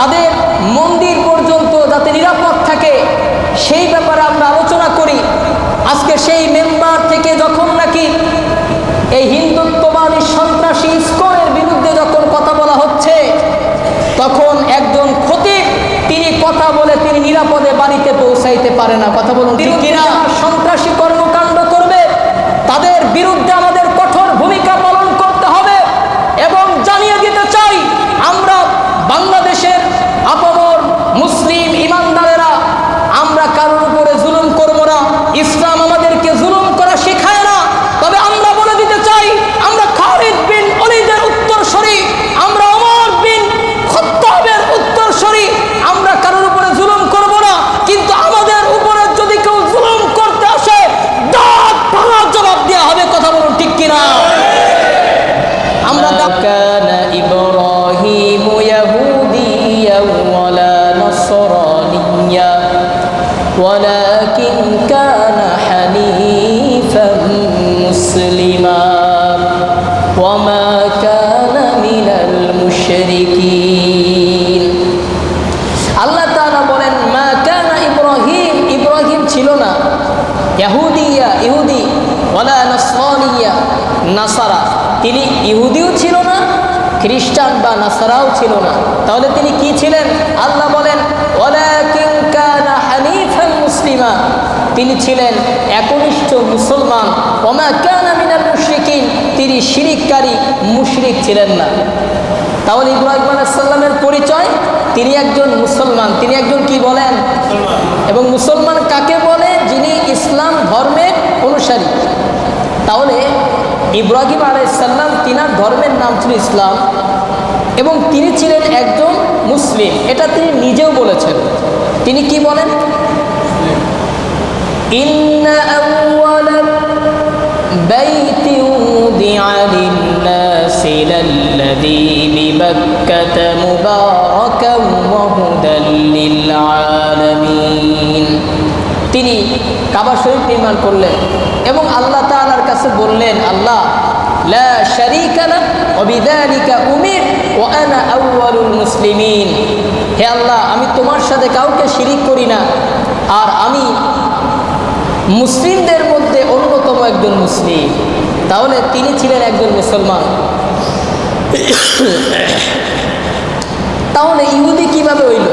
তাদের মন্দির পর্যন্ত যাতে নিরাপদ থাকে, সেই ব্যাপারে আমরা আলোচনা করি। আজকে সেই মেম্বার থেকে যখন নাকি এই হিন্দুত্ববাদী সন্ত্রাসী ইস্কনের বিরুদ্ধে যখন কথা বলা হচ্ছে, তখন একজন খতিব, তিনি কথা বলে তিনি নিরাপদে বাড়িতে পৌঁছাইতে পারে না। কথা বলুন কিনা? সন্ত্রাসী কর্মকাণ্ড করবে, তাদের বিরুদ্ধে نصرانيا ولكن كان حنيفا مسلما وما كان من المشركين আল্লাহ তাআলা বলেন মা কানা ইব্রাহিম ইব্রাহিম ছিল না ইহুদিয়া ইহুদি ওয়ালা নাসরানিয়া নাসারা তিনি ইহুদিও ছিল না খ্রিস্টান বা নাসারাও ছিল না তাহলে তিনি কি ছিলেন আল্লাহ বলেন তিনি ছিলেন একনিষ্ঠ মুসলমান। ওমা কানা মিনাল মুশরিকিন তিনি শিরিককারী মুশরিক ছিলেন না। তাহলে ইব্রাহিম আলাইসাল্লামের পরিচয়? তিনি একজন মুসলমান। তিনি একজন কি বলেন? এবং মুসলমান কাকে বলে? যিনি ইসলাম ধর্মের অনুসারী। তাহলে ইব্রাহিম আলাইসাল্লাম তিনার ধর্মের নাম ছিল ইসলাম এবং তিনি ছিলেন একজন মুসলিম। এটা তিনি নিজেও বলেছেন। তিনি কি বলেন? إن أول بيت وضع للناس للذي ببكة مباركا وهدى للعالمين তিনি কাবা শরীফ নির্মাণ করলেন এবং আল্লাহ তাআলার কাছে বললেন আল্লাহ লা শারীকা লাক ওয়া বিযালিকা উমির ওয়া আনা আউয়ালুল মুসলিমিন হে আল্লাহ আমি তোমার সাথে কাউকে শিরিক করি না আর আমি মুসলিমদের মধ্যে অন্যতম একজন মুসলিম। তাহলে তিনি ছিলেন একজন মুসলমান। তাহলে ইহুদি কীভাবে হইল?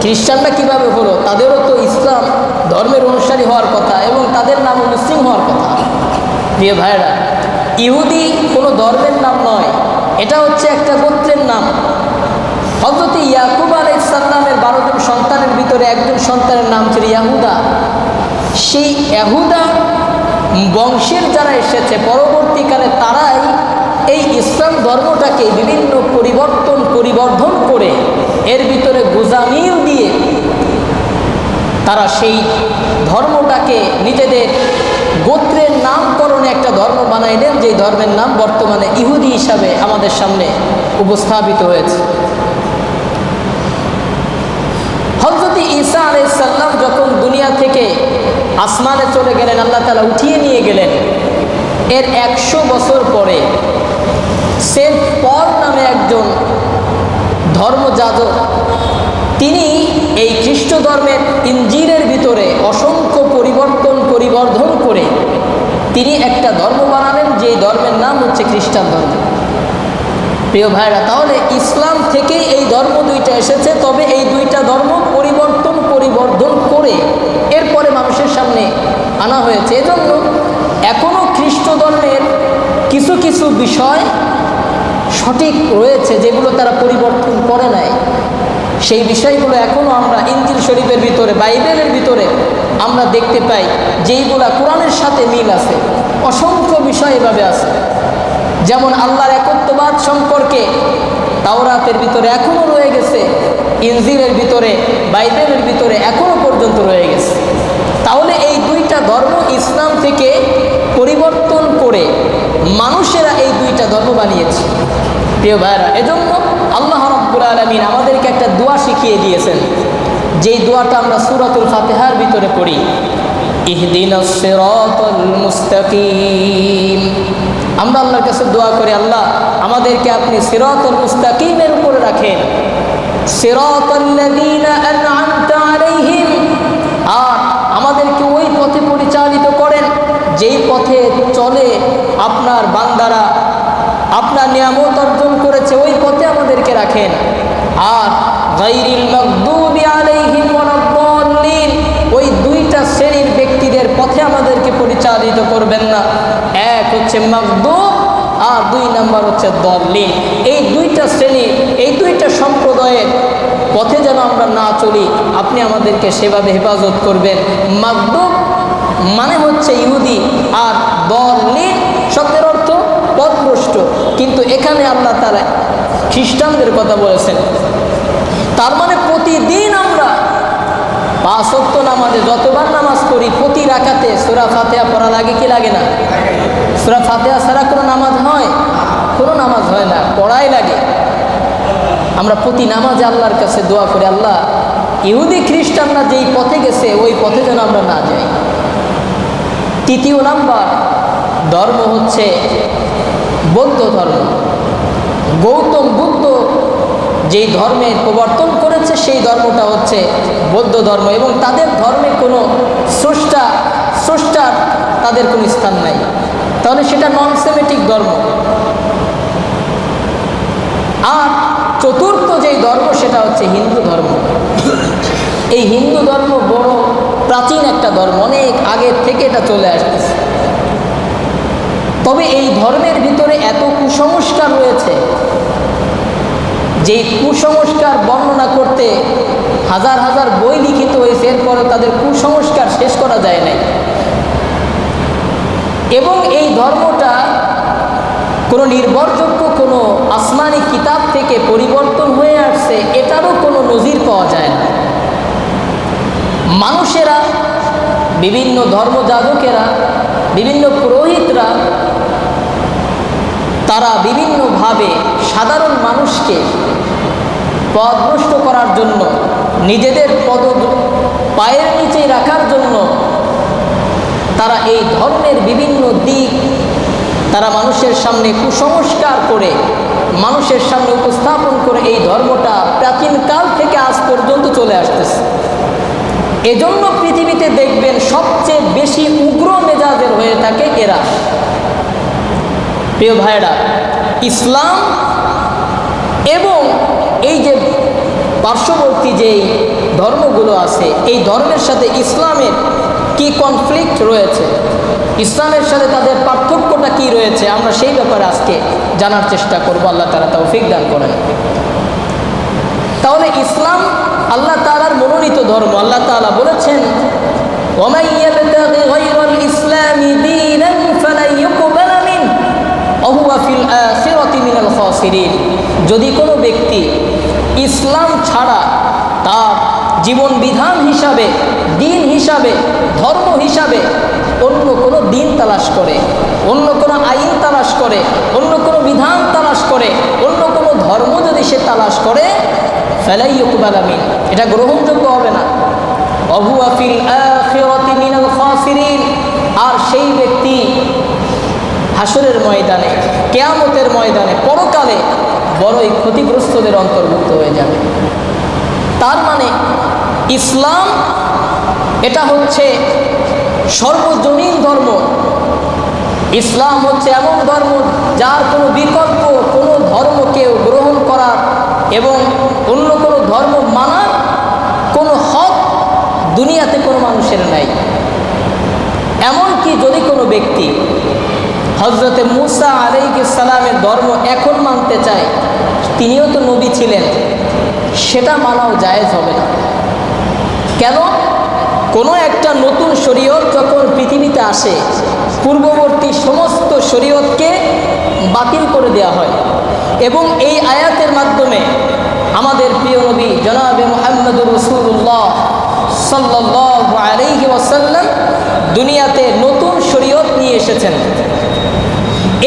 খ্রিস্টানরা কীভাবে হলো? তাদেরও তো ইসলাম ধর্মের অনুসারী হওয়ার কথা এবং তাদের নাম মুসলিম হওয়ার কথা। প্রিয় ভাইরা ইহুদি কোনো ধর্মের নাম নয়। এটা হচ্ছে একটা গোত্রের নাম। হজরত ইয়াকুব আলাই ইসাল্লামের বারোজন সন্তানের ভিতরে একজন সন্তানের নাম ছিল ইয়াহুদা। সেই এহুদা বংশের যারা এসেছে, পরবর্তীকালে তারাই এই ইসলাম ধর্মটাকে বিভিন্ন পরিবর্তন, পরিবর্ধন করে এর ভিতরে গুজামিও দিয়ে তারা সেই ধর্মটাকে নিজেদের গোত্রের নামকরণে একটা ধর্ম বানাইলেন, যেই ধর্মের নাম বর্তমানে ইহুদি হিসাবে আমাদের সামনে উপস্থাপিত হয়েছে। হজরত ঈসা আলাইসাল্লাম যখন আসমানে চলে গেলেন, আল্লাহ তালা উঠিয়ে নিয়ে গেলেন। এর একশো বছর পরে সেন্ট পল নামে একজন ধর্মযাজক, তিনি এই খ্রিস্ট ধর্মের ইঞ্জিনের ভিতরে অসংখ্য পরিবর্তন পরিবর্ধন করে তিনি একটা ধর্ম বানালেন যে ধর্মের নাম হচ্ছে খ্রিস্টান ধর্ম। প্রিয় ভাইরা, তাহলে ইসলাম থেকেই এই ধর্ম দুইটা এসেছে, তবে এই দুইটা ধর্ম পরিবর্তন পরিবর্ধন করে আনা হয়েছে। এজন্য এখনও খ্রিস্ট ধর্মের কিছু কিছু বিষয় সঠিক রয়েছে যেগুলো তারা পরিবর্তন করে নাই। সেই বিষয়গুলো এখনও আমরা ইঞ্জিল শরীফের ভিতরে, বাইবেলের ভিতরে আমরা দেখতে পাই, যেইগুলা কোরআনের সাথে মিল আছে। অসংখ্য বিষয় এভাবে আছে। যেমন আল্লাহর একত্ববাদ সম্পর্কে তাওরাতের ভিতরে এখনও রয়ে গেছে, ইনজিলের ভিতরে, বাইবেলের ভিতরে এখনও পর্যন্ত রয়ে গেছে। তাহলে এই দুইটা ধর্ম ইসলাম থেকে পরিবর্তন করে মানুষেরা এই দুইটা ধর্ম বানিয়েছে। প্রিয় ভাইরা এজন্য আল্লাহ রব্বুল আলমিন আমাদেরকে একটা দোয়া শিখিয়ে দিয়েছেন। যেই দোয়াটা আমরা সুরাতুল ফাতেহার ভিতরে পড়ি ইহদিন মুস্তাকিম। আমরা আল্লাহর কাছে দোয়া করি, আল্লাহ, আমাদেরকে আপনি সিরাতুল মুস্তাকিমের উপরে রাখেন। আলাইহিম। আর আমাদেরকে ওই পথে পরিচালিত করেন, যেই পথে চলে আপনার বান্দারা আপনার নিয়ামত অর্জন করেছে, ওই পথে আমাদেরকে রাখেন। আর গাইরিল মাগদুবি আলাইহিম ওয়ালাদ-দাল্লিন ওই দুইটা শ্রেণির ব্যক্তিদের পথে আমাদেরকে করবেন না। এক হচ্ছে মাগদুব আর দুই নাম্বার হচ্ছে দল্লিন। এই দুইটা শ্রেণি, এই দুইটা সম্প্রদায়ের পথে যেন আমরা না চলি, আপনি আমাদেরকে সেভাবে হেফাজত করবেন। মাগদুব মানে হচ্ছে ইহুদি আর দল্লিন শব্দের অর্থ পথভ্রষ্ট। কিন্তু এখানে আল্লাহ তারা খ্রিস্টানদের কথা বলেছেন। তার মানে প্রতিদিন আমরা পাঁচ অক্ত নামাজে যতবার নামাজ পড়ি, প্রতি রাকাতে সুরা ফাতেহা পড়া লাগে কি লাগে না? সুরা ফাতেহা ছাড়া কোনো নামাজ হয়? কোনো নামাজ হয় না, পড়াই লাগে। আমরা প্রতি নামাজে আল্লাহর কাছে দোয়া করি, আল্লাহ, ইহুদি, খ্রিস্টানরা যেই পথে গেছে, ওই পথে যেন আমরা না যাই। তৃতীয় নাম্বার, ধর্ম হচ্ছে বৌদ্ধ ধর্ম। গৌতম বুদ্ধ যেই ধর্মের প্রবর্তন করেছে সেই ধর্মটা হচ্ছে বৌদ্ধ ধর্ম এবং তাদের ধর্মে কোনো স্রষ্টা, স্রষ্টার তাদের কোনো স্থান নাই। তাহলে সেটা নন সেমেটিক ধর্ম। আর চতুর্থ যেই ধর্ম সেটা হচ্ছে হিন্দু ধর্ম। এই হিন্দু ধর্ম বড় প্রাচীন একটা ধর্ম, অনেক আগের থেকে এটা চলে আসতেছে। তবে এই ধর্মের ভিতরে এত কুসংস্কার রয়েছে যেই কুসংস্কার বর্ণনা করতে হাজার হাজার বই লিখিত হয়েছে এরপরে তাদের কুসংস্কার শেষ করা যায় নাই। এবং এই ধর্মটা কোনো নির্ভরযোগ্য কোনো আসমানি কিতাব থেকে পরিবর্তন হয়ে আসছে, এটারও কোনো নজির পাওয়া যায় না। মানুষেরা, বিভিন্ন ধর্মযাজকেরা, বিভিন্ন পুরোহিতরা তারা বিভিন্নভাবে সাধারণ মানুষকে পদভ্রষ্ট করার জন্য, নিজেদের পদ পায়ের নিচে রাখার জন্য তারা এই ধর্মের বিভিন্ন দিক তারা মানুষের সামনে কুসংস্কার করে, মানুষের সামনে উপস্থাপন করে এই ধর্মটা প্রাচীনকাল থেকে আজ পর্যন্ত চলে আসতেছে। এজন্য পৃথিবীতে দেখবেন সবচেয়ে বেশি উগ্র মেজাজের হয়ে থাকে এরা। প্রিয় ভাইরা ইসলাম এবং এই যে পার্শ্ববর্তী যেই ধর্মগুলো আছে, এই ধর্মের সাথে ইসলামের কি কনফ্লিক্ট রয়েছে? ইসলামের সাথে তাদের পার্থক্যটা কি রয়েছে? আমরা সেই ব্যাপারে আজকে জানার চেষ্টা করব। আল্লাহ তারা তাও ফিকদান করেন। তাহলে ইসলাম আল্লাহ তালার মনোনীত ধর্ম। আল্লাহ তালা বলেছেন ইসলামী মিনাল যদি কোনো ব্যক্তি ইসলাম ছাড়া তার জীবন বিধান হিসাবে, দিন হিসাবে, ধর্ম হিসাবে অন্য কোনো দিন তালাশ করে, অন্য কোনো আইন তালাশ করে, অন্য কোনো বিধান তালাশ করে, অন্য কোনো ধর্ম যদি সে তালাশ করে, ফেলাই ইকুবাল আমিন। এটা গ্রহণযোগ্য হবে না। অভুয়া ফিল আর সেই ব্যক্তি হাসরের ময়দানে, কেয়ামতের ময়দানে, পরকালে বড়ই ক্ষতিগ্রস্তদের অন্তর্ভুক্ত হয়ে যাবে। তার মানে ইসলাম এটা হচ্ছে সর্বজনীন ধর্ম। ইসলাম হচ্ছে এমন ধর্ম যার কোনো বিকল্প, কোনো ধর্ম কেউ গ্রহণ করার এবং অন্য কোনো ধর্ম মানার কোনো হক দুনিয়াতে কোনো মানুষের নাই। এমনকি যদি কোনো ব্যক্তি হজরতে মুসা আলাইকে সালামের ধর্ম এখন মানতে চায়, তিনিও তো নবী ছিলেন, সেটা মানাও জায়েজ হবে না। কেন? কোনো একটা নতুন শরীয়ত যখন পৃথিবীতে আসে, পূর্ববর্তী সমস্ত শরীয়তকে বাতিল করে দেওয়া হয়। এবং এই আয়াতের মাধ্যমে আমাদের প্রিয় নবী জনাবে মোহাম্মদুর রসুল্লাহ সাল্লাহ আলহি ওয়াসাল্লাম দুনিয়াতে নতুন শরীয়ত নিয়ে এসেছেন।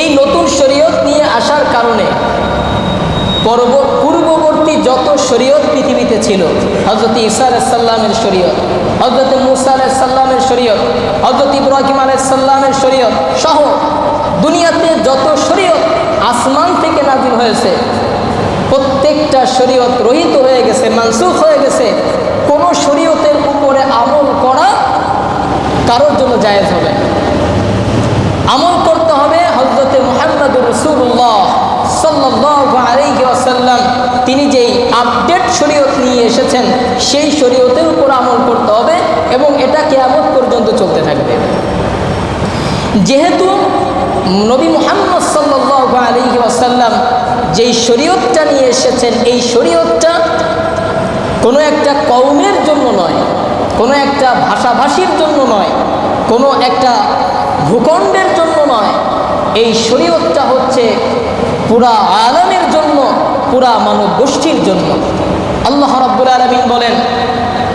এই নতুন শরীয়ত নিয়ে আসার কারণে পরব, পূর্ববর্তী যত শরীয়ত পৃথিবীতে ছিল হজরত ইসা আলাইসাল্লামের শরীয়ত হজরত মুসা আলাইসাল্লামের শরীয়ত হজরত ইব্রাহিম আলাইসাল্লামের শরীয়ত সহ দুনিয়াতে যত শরীয়ত আসমান থেকে নাজিল হয়েছে, প্রত্যেকটা শরীয়ত রহিত হয়ে গেছে গেছে মানসুখ হয়ে গেছে, কোনো শরীয়তের উপরে আমল করা কারোর জন্য জায়েজ হবে আমল তিনি যেই আপডেট শরীয়ত নিয়ে এসেছেন, সেই শরীয়তের উপর আমল করতে হবে এবং এটা কেয়ামত পর্যন্ত চলতে থাকবে। যেহেতু নবী মোহাম্মদ সাল্লাহ আলাইহি ওয়াসাল্লাম যেই শরীয়তটা নিয়ে এসেছেন, এই শরীয়তটা কোনো একটা কৌমের জন্য নয়, কোনো একটা ভাষাভাষীর জন্য নয়, কোনো একটা ভূখণ্ডের জন্য নয় এই শরীয়তটা হচ্ছে পুরা আলমের জন্য পুরা মানব গোষ্ঠীর জন্য আল্লাহ রাব্বুল আলমিন বলেন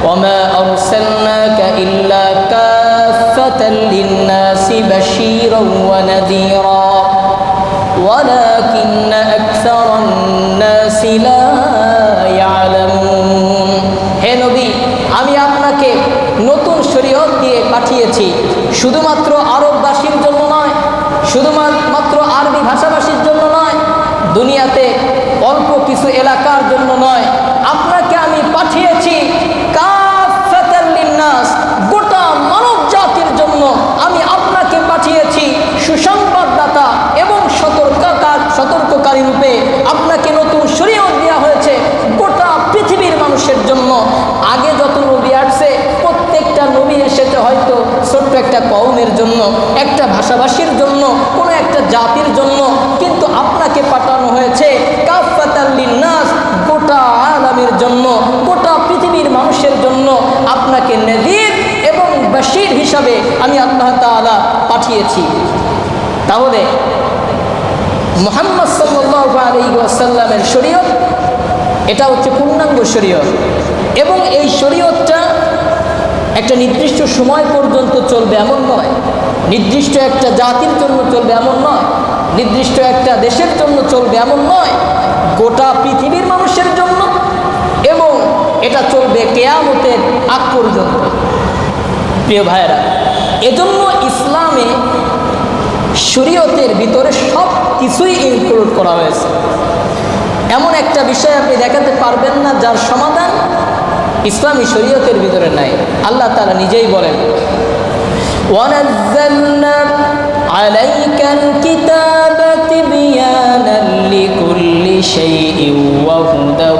وما أرسلناك إلا كافة للناس بشيرا ونذيرا ولكن أكثر الناس لا يعلمون হে নবী আমি আপনাকে নতুন শরীয়ত দিয়ে পাঠিয়েছি শুধুমাত্র আরববাসীর দুনিয়াতে অল্প কিছু এলাকার জন্য নয়। আপনাকে আমি পাঠিয়েছি কাফাতাল লিন্নাস গোটা মানব জাতির জন্য আমি আপনাকে পাঠিয়েছি সুসংবাদদাতা এবং সতর্ককার সতর্ককারী রূপে আপনাকে নতুন শরীয়ত দেওয়া হয়েছে গোটা পৃথিবীর মানুষের জন্য আগে যত নবী আসছে প্রত্যেকটা নবী এসেছে হয়তো ছোট্ট একটা কৌমের জন্য একটা ভাষাভাষীর জন্য কোনো একটা জাতির জন্য কিন্তু আপনাকে পাঠানো হয়েছে কাফাতাল্লিনাস গোটা আলামের জন্য গোটা পৃথিবীর মানুষের জন্য আপনাকে নদীর এবং বাশির হিসাবে আমি আল্লাহ তাআলা পাঠিয়েছি। তাহলে মোহাম্মদ সাল্লাহ আলী ওয়াসাল্লামের শরীয়ত, এটা হচ্ছে পূর্ণাঙ্গ শরীয়ত এবং এই শরীয়তটা একটা নির্দিষ্ট সময় পর্যন্ত চলবে এমন নয়। নির্দিষ্ট একটা জাতির জন্য চলবে এমন নয়। নির্দিষ্ট একটা দেশের জন্য চলবে এমন নয়। গোটা পৃথিবীর মানুষের জন্য এটা চলবে কেয়ামতের আগ পর্যন্ত প্রিয় ভাইয়েরা এজন্য ইসলামে শরীয়তের ভিতরে সব কিছুই ইনক্লুড করা হয়েছে এমন একটা বিষয় আপনি দেখাতে পারবেন না যার সমাধান ইসলামী শরীয়তের ভিতরে নাই আল্লাহ তারা নিজেই বলেন ونزلنا عليك الكتاب تبيانا لكل شيء وهدى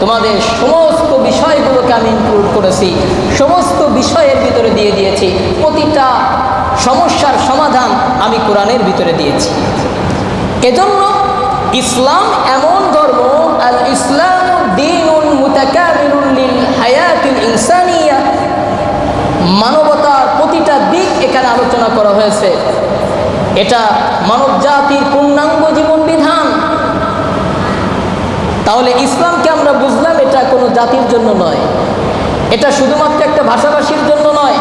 তোমাদের সমস্ত বিষয়গুলোকে আমি ইনক্লুড করেছি, সমস্ত বিষয়ের ভিতরে দিয়ে দিয়েছি, প্রতিটা সমস্যার সমাধান আমি কোরআনের ভিতরে দিয়েছি। এজন্য ইসলাম এমন ধর্ম আল ইসলাম ইনসানিয়া। মানবতার প্রতিটা দিক এখানে আলোচনা করা হয়েছে। এটা মানব জাতির পূর্ণাঙ্গ জীবন বিধান। তাহলে ইসলামকে আমরা বুঝলাম এটা কোনো জাতির জন্য নয়। এটা শুধুমাত্র একটা ভাষাভাষীর জন্য নয়,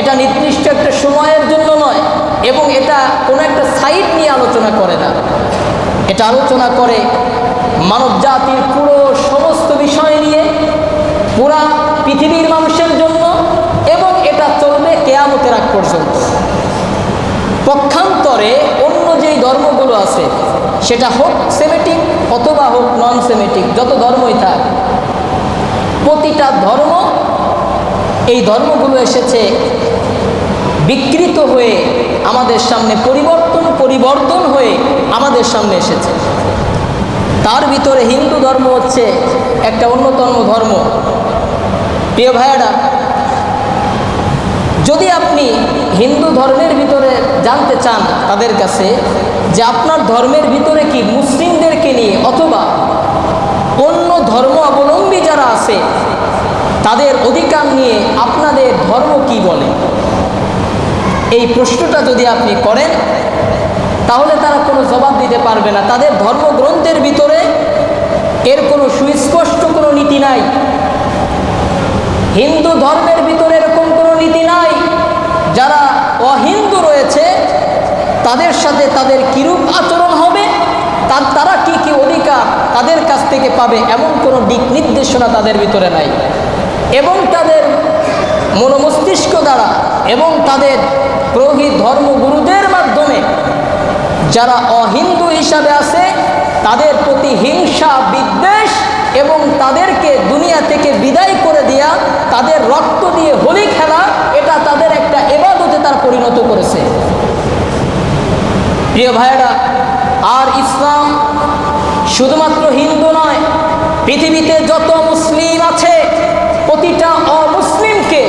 এটা নির্দিষ্ট একটা সময়ের জন্য নয়, এবং এটা কোনো একটা সাইট নিয়ে আলোচনা করে না। এটা আলোচনা করে মানব জাতির পুরো সমস্ত বিষয় নিয়ে, পুরা পৃথিবীর মানুষের জন্য, এবং এটা চলবে কেয়ামতের আগ পর্যন্ত। পক্ষান্তরে অন্য যেই ধর্মগুলো আছে সেটা হোক সেমেটিক অথবা হোক নন সেমেটিক যত ধর্মই থাক। প্রতিটা ধর্ম, এই ধর্মগুলো এসেছে বিকৃত হয়ে আমাদের সামনে পরিবর্তন পরিবর্তন হয়ে আমাদের সামনে এসেছে। তার ভিতরে হিন্দু ধর্ম হচ্ছে একটা অন্যতম ধর্ম। প্রিয় ভাইয়ারা, যদি আপনি হিন্দু ধর্মের ভিতরে জানতে চান তাদের কাছে যে আপনার ধর্মের ভিতরে কি মুসলিমদেরকে নিয়ে অথবা অন্য ধর্ম অবলম্বী যারা আছে, তাদের অধিকার নিয়ে আপনাদের ধর্ম কি বলে? এই প্রশ্নটা যদি আপনি করেন, তাহলে তারা কোনো জবাব দিতে পারবে না। তাদের ধর্মগ্রন্থের ভিতরে এর কোনো সুস্পষ্ট কোনো নীতি নাই। হিন্দু ধর্মের ভিতরে এরকম কোনো নীতি নাই যারা তাদের সাথে তাদের কিরূপ আচরণ হবে? তার তারা কি কি অধিকার তাদের কাছ থেকে পাবে? এমন কোনো দিক নির্দেশনা তাদের ভিতরে নাই। এবং তাদের মনোমস্তিষ্ক দ্বারা এবং তাদের প্রহিত ধর্মগুরুদের মাধ্যমে যারা অহিন্দু হিসাবে আছে, তাদের প্রতি হিংসা, বিদ্বেষ এবং তাদেরকে দুনিয়া থেকে বিদায় করে দেয়া, তাদের রক্ত দিয়ে হোলি খেলা, এটা তাদের একটা এবাদতে তার পরিণত করেছে। প্রিয় ভাইয়েরা, আর ইসলাম শুধুমাত্র হিন্দু নয়, পৃথিবীতে যত মুসলিম আছে, প্রতিটা অমুসলিমকে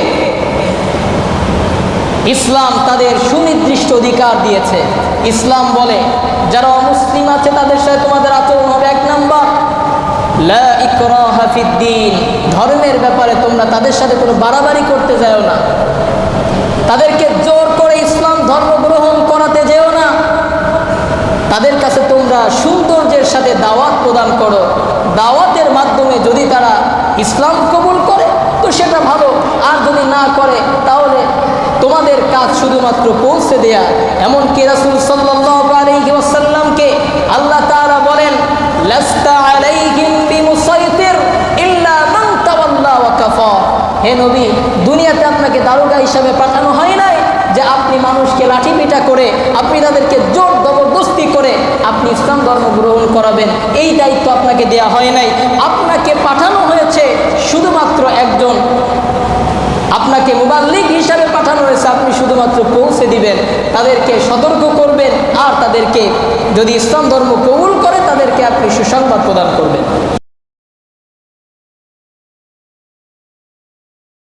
ইসলাম তাদের সুনির্দিষ্ট অধিকার দিয়েছে। ইসলাম বলে, যারা অমুসলিম আছে, তাদের সাথে তোমাদের আচরণ হবে এক নাম্বার। লা ইকরাহা ফিদ্দিন ধর্মের ব্যাপারে তোমরা তাদের সাথে কোনো বাড়াবাড়ি করতে যাও না। তাদেরকে জোর করে ইসলাম ধর্ম গ্রহণ করাতে যেও না। তাদের কাছে তোমরা সৌন্দর্যের সাথে দাওয়াত প্রদান করো। দাওয়াতের মাধ্যমে যদি তারা ইসলাম কবুল করে, তো সেটা ভালো। আর যদি না করে, তাহলে তোমাদের কাজ শুধুমাত্র পৌঁছে দেয়া। এমনকি রাসুল সাল্লামকে আল্লাহ তাআলা বলেন হে নবী, দুনিয়াতে আপনাকে দারোগা হিসাবে পাঠানো হয় নাই যে আপনি মানুষকে লাঠি পিটা করে আপনি তাদেরকে জোর জবরদস্তি করে আপনি ইসলাম ধর্ম গ্রহণ করাবেন। এই দায়িত্ব আপনাকে দেয়া হয় নাই। আপনাকে পাঠানো হয়েছে শুধুমাত্র একজন। আপনাকে মোবাল্লিক হিসাবে পাঠানো হয়েছে, আপনি শুধুমাত্র পৌঁছে দিবেন। তাদেরকে সতর্ক করবেন আর তাদেরকে যদি ইসলাম ধর্ম কবুল করে, তাদেরকে আপনি সুসংবাদ প্রদান করবেন।